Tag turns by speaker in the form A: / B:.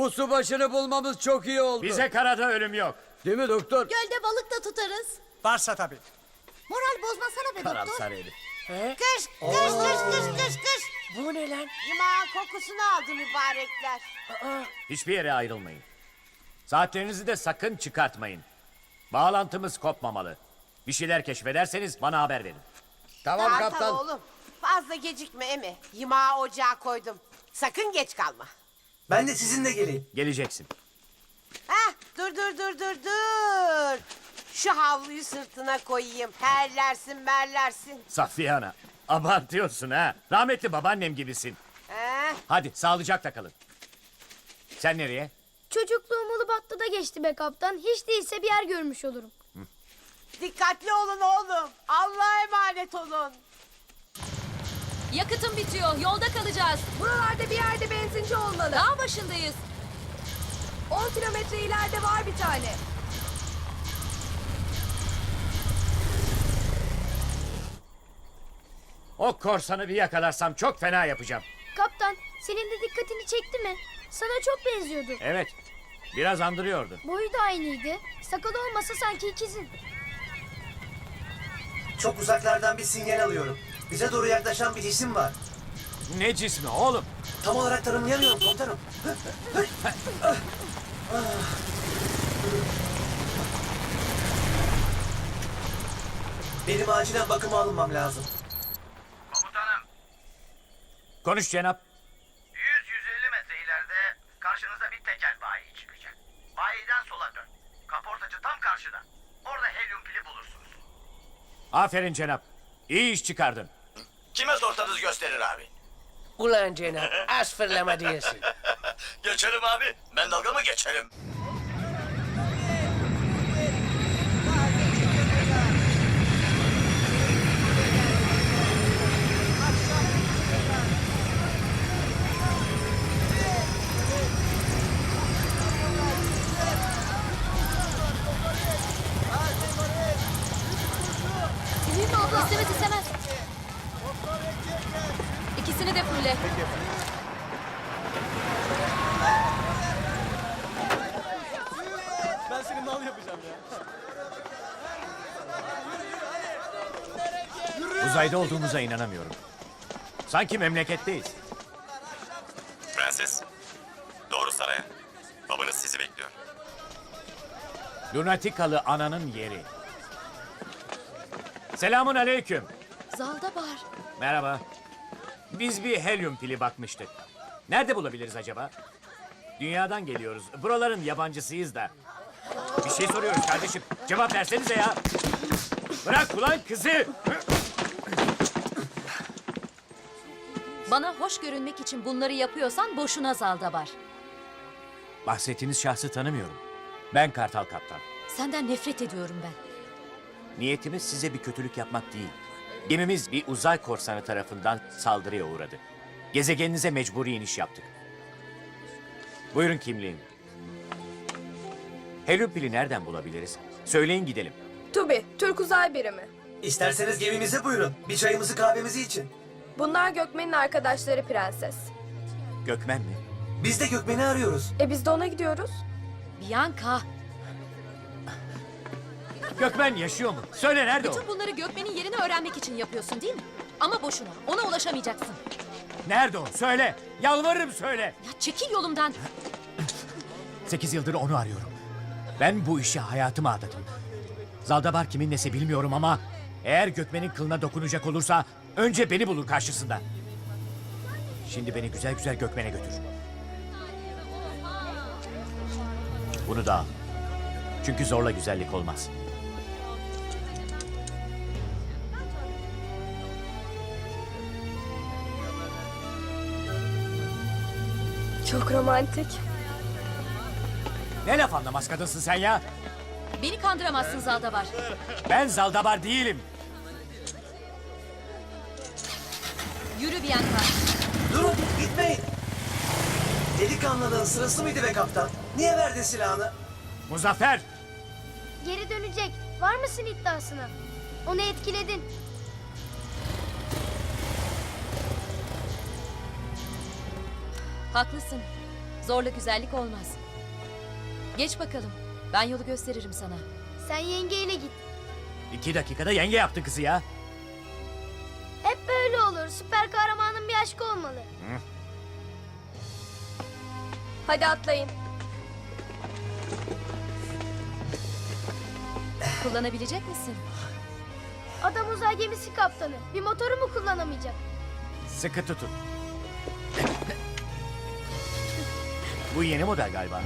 A: Bu su başını bulmamız çok iyi oldu.
B: Bize karada ölüm yok.
A: Değil mi doktor?
C: Gölde balık da tutarız.
D: Varsa tabii.
C: Moral bozmasana be doktor.
A: Karamsar herif.
C: Kış, kış, kış, kış, kış, kış.
E: Bu ne lan?
C: Yumağın kokusunu aldı mübarekler.
B: Hiçbir yere ayrılmayın. Saatlerinizi de sakın çıkartmayın. Bağlantımız kopmamalı. Bir şeyler keşfederseniz bana haber verin.
A: Tamam
F: Kartal
A: kaptan.
F: oğlum. Fazla gecikme emi. Yumağı ocağa koydum. Sakın geç kalma.
D: Ben de sizinle geleyim.
B: Geleceksin.
F: Heh, dur dur dur dur dur. Şu havluyu sırtına koyayım. Terlersin merlersin.
B: Safiye Ana. Abartıyorsun ha. Rahmetli babaannem gibisin.
F: Heh,
B: Hadi sağlıcakla kalın. Sen nereye?
G: Çocukluğum Ulubatlı'da geçti be kaptan. Hiç değilse bir yer görmüş olurum.
F: dikkatli olun oğlum. Allah'a emanet olun.
H: Yakıtım bitiyor. Yolda kalacağız.
C: Buralarda bir yerde benzinci olmalı.
H: Dağ başındayız.
C: 10 kilometre ileride var bir tane.
B: O korsanı bir yakalarsam çok fena yapacağım.
G: Kaptan senin de dikkatini çekti mi? Sana çok benziyordu.
B: Evet. Biraz andırıyordu.
G: Boyu da aynıydı. Sakalı olmasa sanki ikizin.
D: Çok uzaklardan bir sinyal alıyorum. Bize doğru yaklaşan bir cisim var.
B: Ne cismi oğlum?
D: Tam olarak tanımlayamıyorum komutanım. Benim acilen bakıma alınmam lazım.
I: Komutanım,
B: Konuş Cenap.
I: 100-150 metre ileride karşınıza bir tekel bayi çıkacak. Bayiden sola dön. Kaportacı tam karşıda. Orada helyum pili bulursunuz.
B: Aferin Cenap. İyi iş çıkardın.
I: Gösterir abi.
E: Ulan Cenab, az fırlama diyorsun.
I: geçerim abi. Ben dalga mı geçerim?
H: İstemez istemez. İkisini de fulle.
B: Uzayda olduğumuza inanamıyorum. Sanki memleketteyiz.
J: Prenses, doğru saraya. Babanız sizi bekliyor.
B: Lunatikalı ananın yeri. Selamun aleyküm.
H: Zalda var.
B: Merhaba. Biz bir helyum pili bakmıştık. Nerede bulabiliriz acaba? Dünyadan geliyoruz. Buraların yabancısıyız da. Bir şey soruyoruz kardeşim. Cevap versenize ya. Bırak ulan kızı.
H: Bana hoş görünmek için bunları yapıyorsan boşuna Zalda var.
B: Bahsettiğiniz şahsı tanımıyorum. Ben Kartal Kaptan.
H: Senden nefret ediyorum ben.
B: Niyetimiz size bir kötülük yapmak değil. Gemimiz bir uzay korsanı tarafından saldırıya uğradı. Gezegeninize mecburi iniş yaptık. Buyurun kimliğim. Helyum pili nereden bulabiliriz? Söyleyin gidelim.
K: Tubi, Türk Uzay Birimi.
D: İsterseniz gemimize buyurun. Bir çayımızı kahvemizi için.
K: Bunlar Gökmen'in arkadaşları prenses.
B: Gökmen mi?
D: Biz de Gökmen'i arıyoruz.
K: E biz de ona gidiyoruz.
H: Bianca,
B: Gökmen yaşıyor mu? Söyle nerede o?
H: bütün bunları Gökmen'in yerini öğrenmek için yapıyorsun değil mi? Ama boşuna. Ona ulaşamayacaksın.
B: Nerede o? Söyle. Yalvarırım söyle.
H: Ya çekil yolumdan.
B: Sekiz yıldır onu arıyorum. Ben bu işe hayatımı adadım. Zaldabar kimin nesi bilmiyorum ama... ...eğer Gökmen'in kılına dokunacak olursa... ...önce beni bulur karşısında. Şimdi beni güzel güzel Gökmen'e götür. Bunu da al. Çünkü zorla güzellik olmaz.
K: Çok romantik.
B: Ne laf anlamaz kadınsın sen ya?
H: Beni kandıramazsın Zalda var.
B: Ben Zaldabar değilim.
H: Yürü Bianca.
D: Durun gitmeyin. Delikanlılığın sırası mıydı be kaptan? Niye verdin silahını?
B: Muzaffer!
G: Geri dönecek. Var mısın iddiasına? Onu etkiledin.
H: Haklısın. Zorla güzellik olmaz. Geç bakalım. Ben yolu gösteririm sana.
G: Sen yengeyle git.
B: İki dakikada yenge yaptı kızı ya.
G: Hep böyle olur. Süper kahramanın bir aşkı olmalı.
K: Hadi atlayın.
H: Kullanabilecek misin?
G: Adam uzay gemisi kaptanı. Bir motoru mu kullanamayacak?
B: Sıkı tutun. Bu yeni model galiba.